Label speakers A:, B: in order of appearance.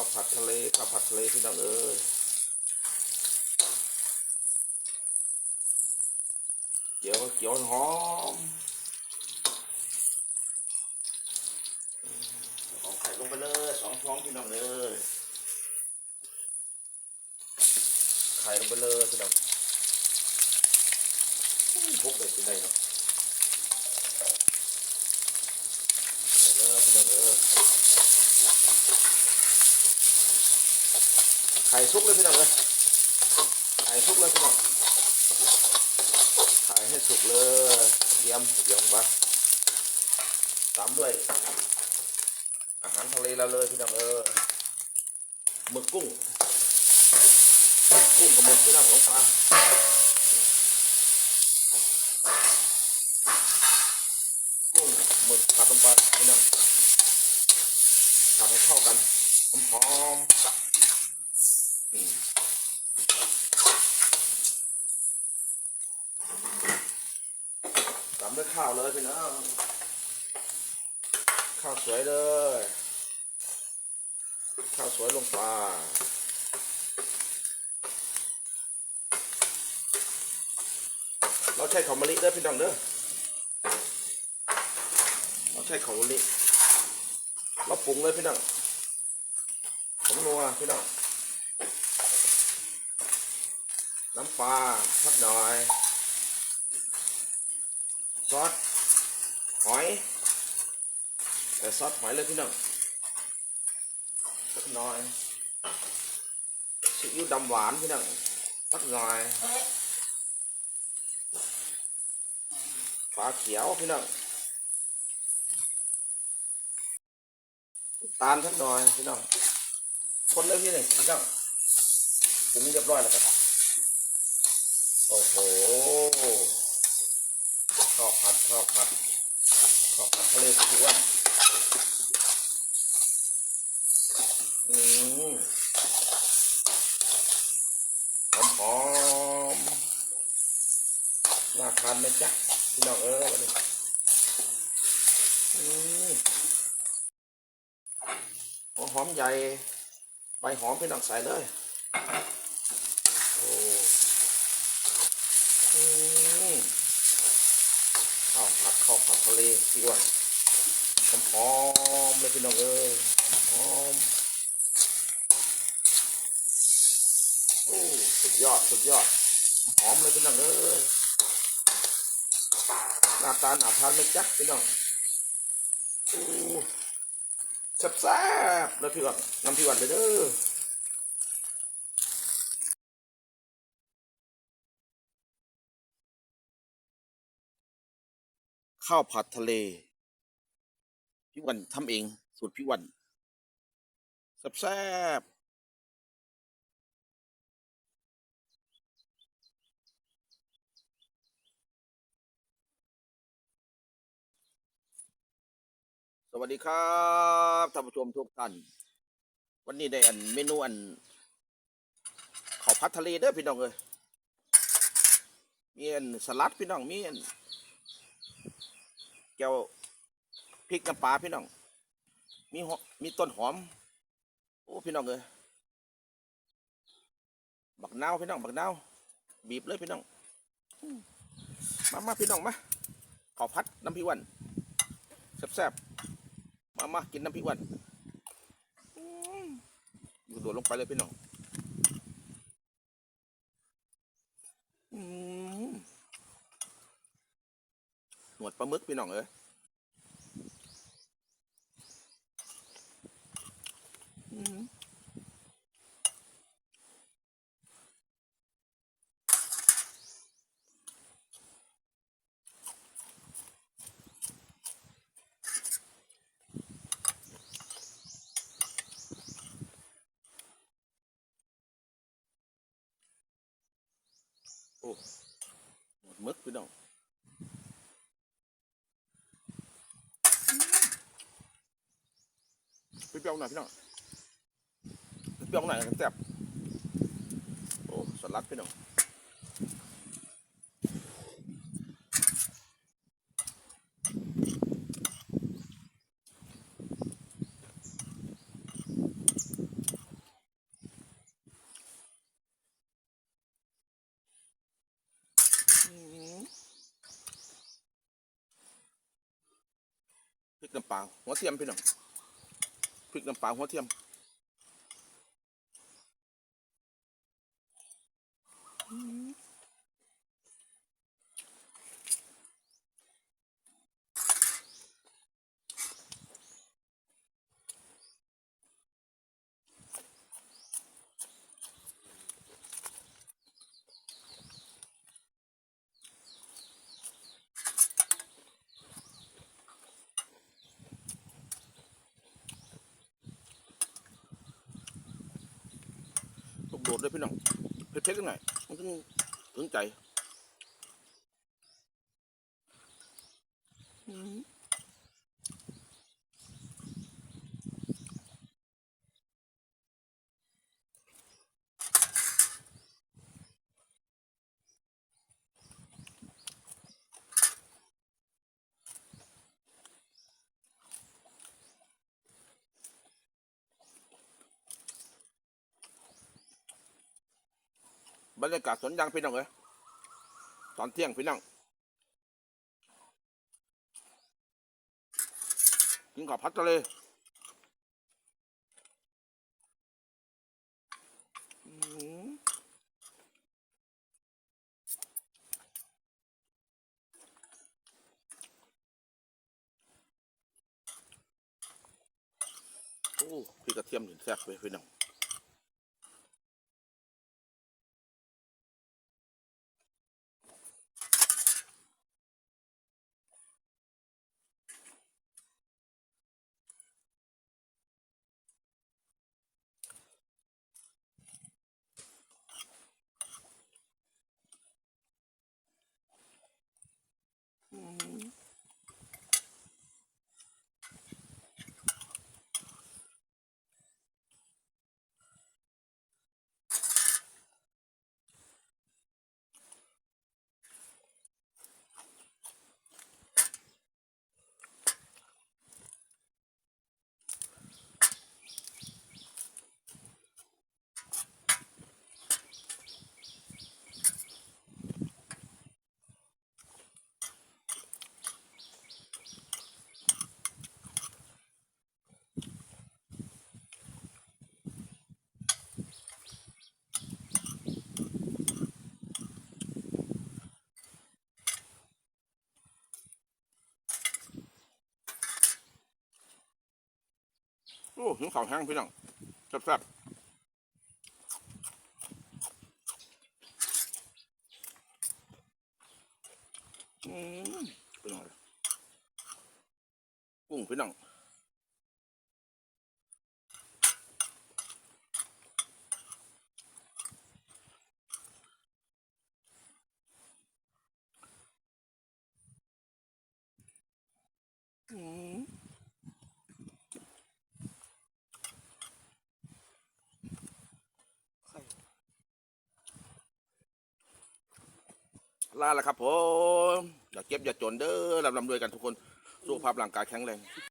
A: าวผัดทะเลข้าวผัดทะเลพี่น้องเอ้ยเกี่ยวเกี่ยวหอมเอาไข่ลงไปเลยสองฟองพี่น้องเอ้ยไข่ลงไปเลยพี่น้องพกได้ที่ไหนเนาะเอาเลยพี่น้องเอ้ย ไข่ซุกเลยพี่น้องเลยไข่ซุกเลยพี่น้องไข่ให้สุกเลยเยี่ยมเยี่ยมไปตามด้วย อาหารทะเลเราเลยพี่น้องเออหมึกกุ้ง กุ้งกับหมึกพี่น้องลงไปกุ้งหมึกผัดลงไปพี่น้องผัดให้เข้ากันหอมๆ อืมตามด้วยข้าวเลยพี่น้องข้าวสวยเลย ข้าวสวยลงไปเราใช้ข้าวมะลิเด้อพี่น้องเด้อเราใช้ข้าวมะลิเราปรุงเลยพี่น้องผมนัวพี่น้องน้ำปลาสักหน่อย ซอส หอยแต่ซอสหอยเลยพี่น้องสักหน่อยซีอิ๊วดำหวานพี่น้องสักหน่อยปลาเขียวพี่น้องตาลสักหน่อยพี่น้องคนเลยพี่หนึ่งพี่น้องปรุงเรียบร้อยแล้วครับ โอ้โห ข้าวผัดข้าวผัดข้าวผัดทะเลสุกอ้วนอืมหอมหอมน่าทานไหมจ๊ะพี่น้องเอ้ยวันนี้อืมหัวหอมใหญ่ ใบหอมพี่น้องใส่เลย โอ้ อืมข้าวผัดข้าวผัดทะเล พี่อ้วนหอมๆเลยพี่น้องเอ้ยหอมโอ้สุดยอดสุดยอดหอมเลยพี่น้องเอ้ยหน้าตาหน้าทานไม่จักพี่น้องโอ้แซ่บๆเลยพี่อ้วนน้ำพี่อ้วนเลยเด้อ ข้าวผัดทะเล พี่วันทำเอง สูตรพี่วันแซ่บสวัสดีครับท่านผู้ชมทุกท่าน วันนี้ได้อันเมนูอันข้าวผัดทะเลเด้อพี่น้องเอ้ยมีอันสลัดพี่น้องมีอัน ก้วพริกน้ำปลาพี่น้อง มีหอมมีต้นหอม โอ้พี่น้องเอ้ยบักนาวพี่น้องบักนาวบีบเลยพี่น้องมามาพี่น้องมาข้าวพัดน้ำพริกหวันแซ่บๆมามากินน้ำพริกหวันอืมโดดลงไปเลยพี่น้อง หนวดปลาหมึกพี่น้องเอ้ยโอ้หนวดมึกพี่น้องียวหน่อยพี่น้องเปรี้ยวหน่อยกันแซ่บโอ้สลักพี่น้องพริกน้ำปลาหัวเทียมพี่น้อง พริกน้ำปลาหัวเทียม โดดเลยพี่น้องเผ็ดๆจังหน่อยมันถึงถึงใจ บรรยากาศสวนยางพี่น้องเอ้ยตอนเที่ยงพี่น้องกินกับพัดทะเลอืมโอ้พี่กระเทียมนี่แซ่บเลยพี่น้อง โอ้หิวข้าวแห้งพี่น้องแซ่บๆอืมพี่น้องกุ้งพี่น้องอืม ลาแล้วครับผม อย่าเก็บอย่าจนเด้อลำลำรวยกันทุกคนสุขภาพร่างกายแข็งแรง